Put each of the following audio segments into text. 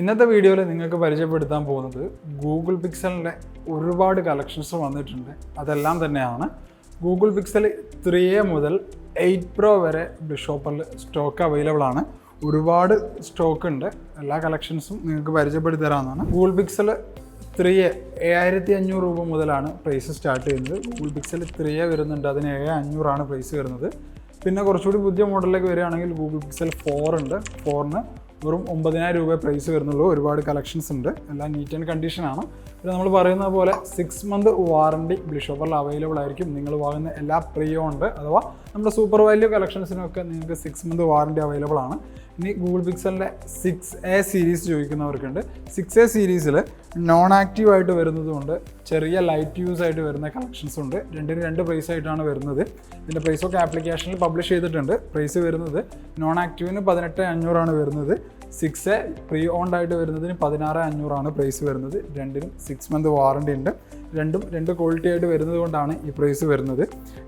ഇന്നത്തെ വീഡിയോയിൽ നിങ്ങൾക്ക് പരിചയപ്പെടുത്താൻ പോകുന്നത് ഗൂഗിൾ പിക്സലിന്റെ ഒരുപാട് കളക്ഷൻസ് വന്നിട്ടുണ്ട്. അതെല്ലാം തന്നെയാണ്. ഗൂഗിൾ പിക്സൽ ത്രീ എ മുതൽ എയ്റ്റ് പ്രോ വരെ ഷോപ്പിൽ സ്റ്റോക്ക് അവൈലബിൾ ആണ്. ഒരുപാട് സ്റ്റോക്ക് ഉണ്ട്. എല്ലാ കളക്ഷൻസും നിങ്ങൾക്ക് പരിചയപ്പെടുത്തി തരാവുന്നതാണ്. ഗൂഗിൾ പിക്സൽ ത്രീ എ ഏഴായിരത്തി അഞ്ഞൂറ് രൂപ മുതലാണ് പ്രൈസ് സ്റ്റാർട്ട് ചെയ്യുന്നത്. ഗൂഗിൾ പിക്സൽ ത്രീ എ വരുന്നുണ്ട്. അതിന് ഏഴ് അഞ്ഞൂറാണ് പ്രൈസ് വരുന്നത്. പിന്നെ കുറച്ചുകൂടി പുതിയ മോഡലിലേക്ക് വരികയാണെങ്കിൽ ഗൂഗിൾ പിക്സൽ ഫോർ ഉണ്ട്. ഫോറിന് വെറും ഒമ്പതിനായിരം രൂപ പ്രൈസ് വരുന്നുള്ളൂ. ഒരുപാട് കളക്ഷൻസ് ഉണ്ട്. എല്ലാം നീറ്റ് ആൻഡ് കണ്ടീഷനാണ് പിന്നെ നമ്മൾ പറയുന്ന പോലെ സിക്സ് മന്ത് വാറണ്ടി ബ്ലിഷോപ്പറിൽ അവൈലബിൾ ആയിരിക്കും. നിങ്ങൾ വാങ്ങുന്ന എല്ലാ പ്രിയോ ഉണ്ട്. അഥവാ നമ്മുടെ സൂപ്പർ വാല്യൂ കളക്ഷൻസിനൊക്കെ നിങ്ങൾക്ക് സിക്സ് മന്ത് വാറണ്ടി അവൈലബിൾ ആണ്. ഇനി ഗൂഗിൾ പിക്സലിന്റെ സിക്സ് എ സീരീസ് ചോദിക്കുന്നവർക്കുണ്ട്. സിക്സ് എ സീരീസിൽ നോൺ ആക്റ്റീവ് ആയിട്ട് വരുന്നതുകൊണ്ട് ചെറിയ ലൈറ്റ് യൂസ് ആയിട്ട് വരുന്ന കളക്ഷൻസ് ഉണ്ട്. രണ്ടിന് രണ്ട് പ്രൈസ് ആയിട്ടാണ് വരുന്നത്. ഇതിന്റെ പ്രൈസൊക്കെ ആപ്ലിക്കേഷനിൽ പബ്ലിഷ് ചെയ്തിട്ടുണ്ട്. പ്രൈസ് വരുന്നത് നോൺ ആക്റ്റീവിന് പതിനെട്ട് അഞ്ഞൂറാണ് വരുന്നത്. സിക്സ് എ പ്രീ ഓൺഡ് ആയിട്ട് വരുന്നതിന് പതിനാറ് അഞ്ഞൂറാണ് പ്രൈസ് വരുന്നത്. രണ്ടിനും സിക്സ് മന്ത് വാറണ്ടി ഉണ്ട്. രണ്ടും രണ്ട് ക്വാളിറ്റി ആയിട്ട് വരുന്നത് കൊണ്ടാണ് ഈ പ്രൈസ് വരുന്നത്.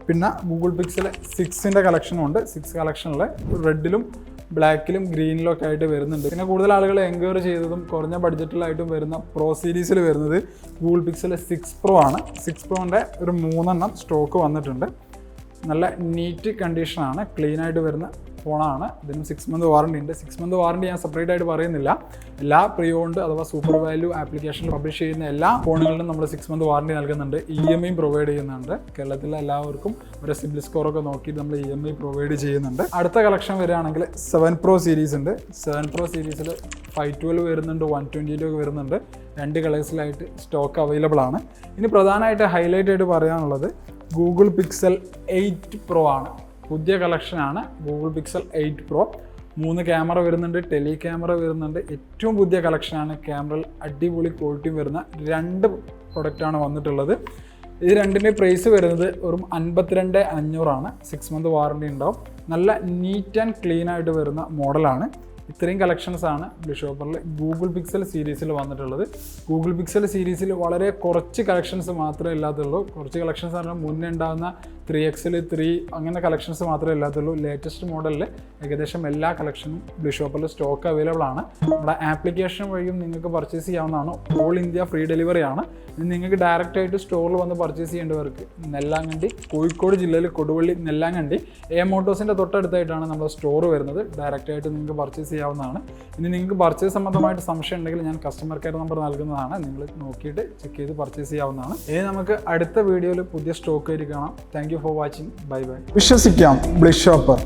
പിന്നെ ഗൂഗിൾ പിക്സൽ സിക്സിന്റെ കളക്ഷനും ഉണ്ട്. സിക്സ് കളക്ഷനിൽ റെഡിലും ബ്ലാക്കിലും ഗ്രീനിലും ഒക്കെ ആയിട്ട് വരുന്നുണ്ട്. പിന്നെ കൂടുതൽ ആളുകൾ എൻക്വയർ ചെയ്തതും കുറഞ്ഞ ബഡ്ജറ്റിലായിട്ടും വരുന്ന പ്രോ സീരീസിൽ വരുന്നത് ഗൂഗിൾ പിക്സൽ സിക്സ് പ്രോ ആണ്. സിക്സ് പ്രോന്റെ ഒരു മൂന്നെണ്ണം സ്റ്റോക്ക് വന്നിട്ടുണ്ട്. നല്ല നീറ്റ് കണ്ടീഷനാണ് ക്ലീനായിട്ട് വരുന്ന ഫോണാണ്. ഇതിനും സിക്സ് മന്ത് വാറണ്ടി ഉണ്ട്. സിക്സ് മന്ത് വാറണ്ടി ഞാൻ സെപ്പറേറ്റ് ആയിട്ട് പറയുന്നില്ല. എല്ലാ പ്രീ ഓൺഡ് അഥവാ സൂപ്പർ വാല്യൂ ആപ്ലിക്കേഷൻ പബ്ലിഷ് ചെയ്യുന്ന എല്ലാ ഫോണുകളിലും നമ്മൾ സിക്സ് മന്ത് വാറണ്ടി നൽകുന്നുണ്ട്. ഇ എം ഐ പ്രൊവൈഡ് ചെയ്യുന്നുണ്ട്. കേരളത്തിലെ എല്ലാവർക്കും ഒരു സിബിൽ സ്കോറൊക്കെ നോക്കിയിട്ട് നമ്മൾ ഇ എം ഐ പ്രൊവൈഡ് ചെയ്യുന്നുണ്ട്. അടുത്ത കളക്ഷൻ വരികയാണെങ്കിൽ സെവൻ പ്രോ സീരീസ് ഉണ്ട്. സെവൻ പ്രോ സീരീസിൽ ഫൈവ് ട്വൽവ് വരുന്നുണ്ട് വൺ ട്വന്റിയിലൊക്കെ വരുന്നുണ്ട്. രണ്ട് കളേഴ്സിലായിട്ട് സ്റ്റോക്ക് അവൈലബിൾ ആണ്. ഇനി പ്രധാനമായിട്ട് ഹൈലൈറ്റ് ആയിട്ട് പറയാനുള്ളത് ഗൂഗിൾ പിക്സൽ എയ്റ്റ് പ്രോ ആണ്. പുതിയ കളക്ഷനാണ് ഗൂഗിൾ പിക്സൽ എയ്റ്റ് പ്രോ മൂന്ന് ക്യാമറ വരുന്നുണ്ട് ടെലി ക്യാമറ വരുന്നുണ്ട്. ഏറ്റവും പുതിയ കളക്ഷനാണ് ക്യാമറയിൽ അടിപൊളി ക്വാളിറ്റിയും വരുന്ന രണ്ട് പ്രൊഡക്റ്റാണ് വന്നിട്ടുള്ളത്. ഇത് രണ്ടിന്റെ പ്രൈസ് വരുന്നത് വെറും അൻപത്തിരണ്ട് അഞ്ഞൂറാണ്. സിക്സ് മന്ത് വാറണ്ടി ഉണ്ടാവും. നല്ല നീറ്റ് ആൻഡ് ക്ലീൻ ആയിട്ട് വരുന്ന മോഡലാണ് ഇത്രയും കളക്ഷൻസ് ആണ് ഷോപ്പറിൽ ഗൂഗിൾ പിക്സൽ സീരീസിൽ വന്നിട്ടുള്ളത്. ഗൂഗിൾ പിക്സൽ സീരീസിൽ വളരെ കുറച്ച് കളക്ഷൻസ് മാത്രമേ ഇല്ലാത്തുള്ളൂ. കുറച്ച് കളക്ഷൻസ് പറഞ്ഞാൽ മുന്നേ ഉണ്ടാകുന്ന ത്രീ എക്സിൽ ത്രീ അങ്ങനെ കളക്ഷൻസ് മാത്രമേ ഇല്ലാത്തുള്ളൂ. ലേറ്റസ്റ്റ് മോഡലിൽ ഏകദേശം എല്ലാ കളക്ഷനും ബ്ലൂ ഷോപ്പിൽ സ്റ്റോക്ക് അവൈലബിൾ ആണ്. നമ്മുടെ ആപ്ലിക്കേഷൻ വഴിയും നിങ്ങൾക്ക് പർച്ചേസ് ചെയ്യാവുന്നതാണ്. ഓൾ ഇന്ത്യ ഫ്രീ ഡെലിവറി ആണ്. നിങ്ങൾക്ക് ഡയറക്റ്റ് ആയിട്ട് സ്റ്റോറിൽ വന്ന് പർച്ചേസ് ചെയ്യേണ്ടവർക്ക് നെല്ലാങ്കണ്ടി കോഴിക്കോട് ജില്ലയിൽ കൊടുവള്ളി നെല്ലാങ്കണ്ടി എ മോട്ടോസിന്റെ തൊട്ടടുത്തായിട്ടാണ് നമ്മുടെ സ്റ്റോർ വരുന്നത്. ഡയറക്റ്റ് ആയിട്ട് നിങ്ങൾക്ക് പർച്ചേസ് ചെയ്യാവുന്നതാണ്. ഇനി നിങ്ങൾക്ക് പർച്ചേസ് സംബന്ധമായിട്ട് സംശയം ഉണ്ടെങ്കിൽ ഞാൻ കസ്റ്റമർ കെയർ നമ്പർ നൽകുന്നതാണ്. നിങ്ങൾ നോക്കിയിട്ട് ചെക്ക് ചെയ്ത് പർച്ചേസ് ചെയ്യാവുന്നതാണ്. ഇനി നമുക്ക് അടുത്ത വീഡിയോയിൽ പുതിയ സ്റ്റോക്ക് ആയിട്ട് കാണാം. Thank for watching. Bye bye. വിശ്വസിക്കാം ബ്ലിഷ് ഷോപ്പർ